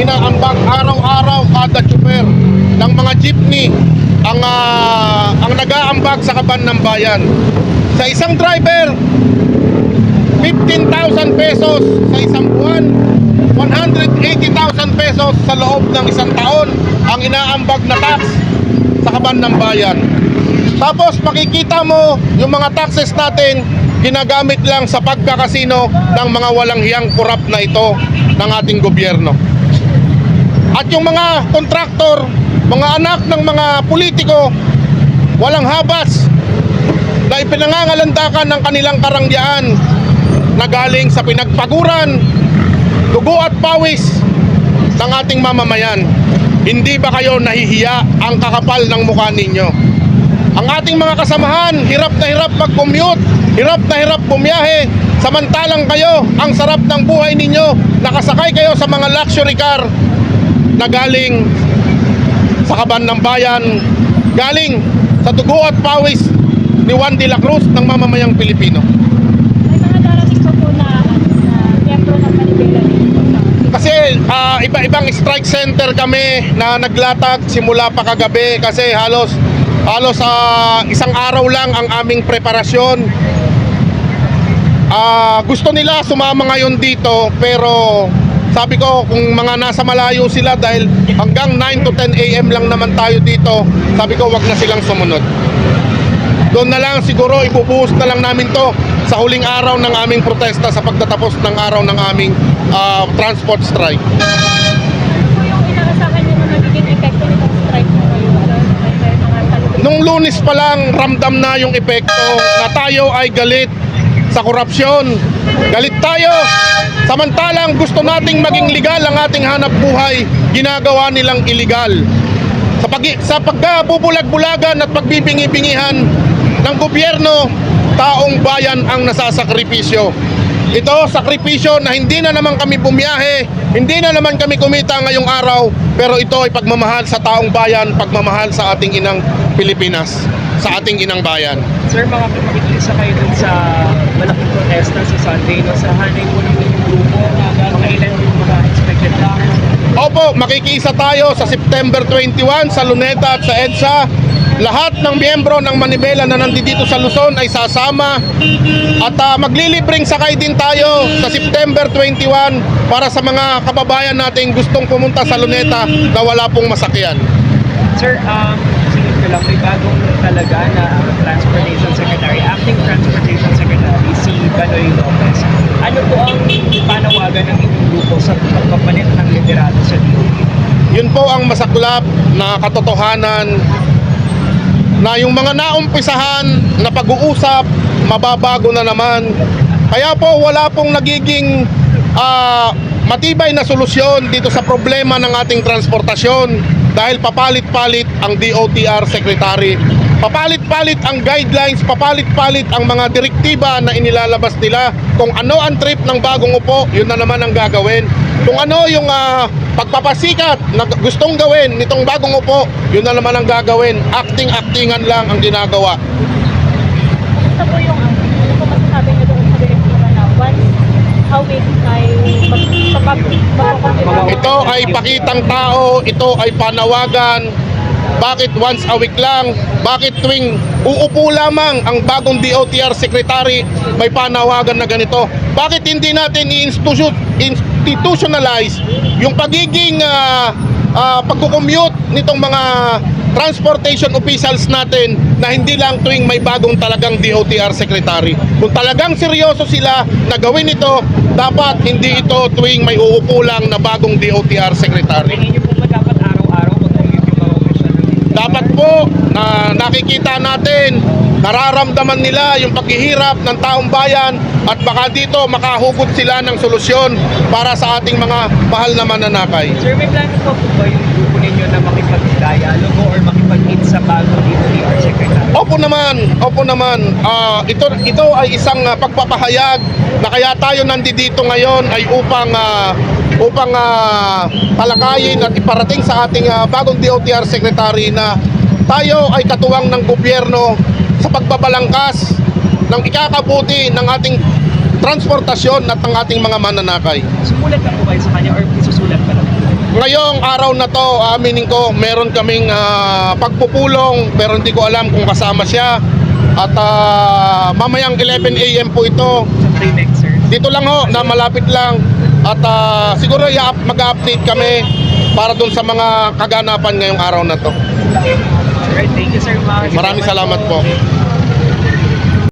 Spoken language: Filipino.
inaambag araw-araw kada tsuper ng mga jeepney ang ah, ang nag-aambag sa kaban ng bayan. Sa isang driver, 15,000 pesos sa isang buwan, 180,000 pesos sa loob ng isang taon ang inaambag na tax sa kaban ng bayan. Tapos makikita mo yung mga taxes natin ginagamit lang sa pagkakasino ng mga walang hiyang kurap na ito ng ating gobyerno. At yung mga kontraktor, mga anak ng mga politiko, walang habas na ipinangangalandakan ng kanilang karangyaan na galing sa pinagpaguran, dugo at pawis ng ating mamamayan. Hindi ba kayo nahihiya ang kakapal ng mukha ninyo? Ang ating mga kasamahan, hirap na hirap mag-commute, hirap na hirap bumiyahe, samantalang kayo, ang sarap ng buhay ninyo, nakasakay kayo sa mga luxury car na galing sa kaban ng bayan, galing sa dugo at pawis ni Juan de la Cruz ng mamamayang Pilipino. May mga darating po na, na miyembro ng Manibela Kasi ah, iba-ibang strike center kami na naglatag simula pa kagabi kasi halos halos ah, isang araw lang ang aming preparasyon. Ah, gusto nila sumama ngayon dito pero sabi ko kung mga nasa malayo sila dahil hanggang 9 to 10 AM lang naman tayo dito, sabi ko wag na silang sumunod. Doon na lang siguro ibubuhos na lang namin to sa huling araw ng aming protesta sa pagtatapos ng araw ng aming ah, transport strike. Ano? Nung lunes pa lang ramdam na yung epekto na tayo ay galit sa korupsyon. Galit tayo. Samantalang gusto nating maging legal ang ating hanap buhay, ginagawa nilang illegal. Sa, pag sa pagkabubulag-bulagan at pagbibingi-bingihan ng gobyerno, taong bayan ang nasasakripisyo. Ito, sakripisyo na hindi na naman kami bumiyahe, hindi na naman kami kumita ngayong araw, pero ito ay pagmamahal sa taong bayan, pagmamahal sa ating inang Pilipinas, sa ating inang bayan. Sir, mga makikisa kayo dun sa malaking protesta sa Sunday, no? Sa hanay po ng grupo, kailan yung mga expected lang? Opo, makikisa tayo sa September 21 sa Luneta at sa EDSA. Lahat ng miyembro ng Manibela na nandito sa Luzon ay sasama at ah, maglilibreng sakay din tayo sa September 21 para sa mga kababayan nating gustong pumunta sa Luneta na wala pong masakyan. Sir, um, singit ko lang, may bagong talaga na ang Transportation Secretary, Acting Transportation Secretary, si Banoy Lopez. Ano po ang panawagan ng inyong grupo sa pagpapalit ng liderato sa DOT? Yun po ang masaklap na katotohanan na yung mga naumpisahan na pag-uusap, mababago na naman. Kaya po wala pong nagiging ah, matibay na solusyon dito sa problema ng ating transportasyon dahil papalit-palit ang DOTR Secretary. Papalit-palit ang guidelines, papalit-palit ang mga direktiba na inilalabas nila. Kung ano ang trip ng bagong upo, yun na naman ang gagawin. Kung ano yung ah, pagpapasikat na gustong gawin nitong bagong upo, yun na naman ang gagawin. Acting-actingan lang ang ginagawa. Basta po yung ano, ano po masasabi niyo doon sa direktiba na once a week ay Ito ay pakitang tao, ito ay panawagan. Bakit once a week lang? Bakit tuwing uupo lamang ang bagong DOTR secretary may panawagan na ganito? Bakit hindi natin i-institution- institutionalize yung pagiging uh, pagkukommute nitong mga transportation officials natin na hindi lang tuwing may bagong talagang DOTR secretary. Kung talagang seryoso sila na gawin ito, dapat hindi ito tuwing may uupo lang na bagong DOTR secretary. Tingin niyo po ba dapat araw-araw mag-commute yung mga official ng DOT? Dapat po na nakikita natin, nararamdaman nila yung paghihirap ng taong bayan at baka dito makahugot sila ng solusyon para sa ating mga mahal na mananakay. Sir, may plano po ba yung grupo ninyo na makipag-dialogo or makipag-meet sa bagong DOTR Secretary? Opo naman, opo naman. Ah, ito ito ay isang ah, pagpapahayag na kaya tayo nandito ngayon ay upang ah, upang ah, talakayin at iparating sa ating ah, bagong DOTR secretary na tayo ay katuwang ng gobyerno sa pagbabalangkas ng ikakabuti ng ating transportasyon at ng ating mga mananakay. Sumulat na po kayo sa kanya or isusulat pa lang? ngayong araw na to, aminin ko, meron kaming ah, pagpupulong pero hindi ko alam kung kasama siya. At ah, mamayang 11 a.m. po ito. Dito lang ho, na malapit lang. At ah, siguro mag-update kami para dun sa mga kaganapan ngayong araw na to. Alright, thank you, sir. Maraming salamat po.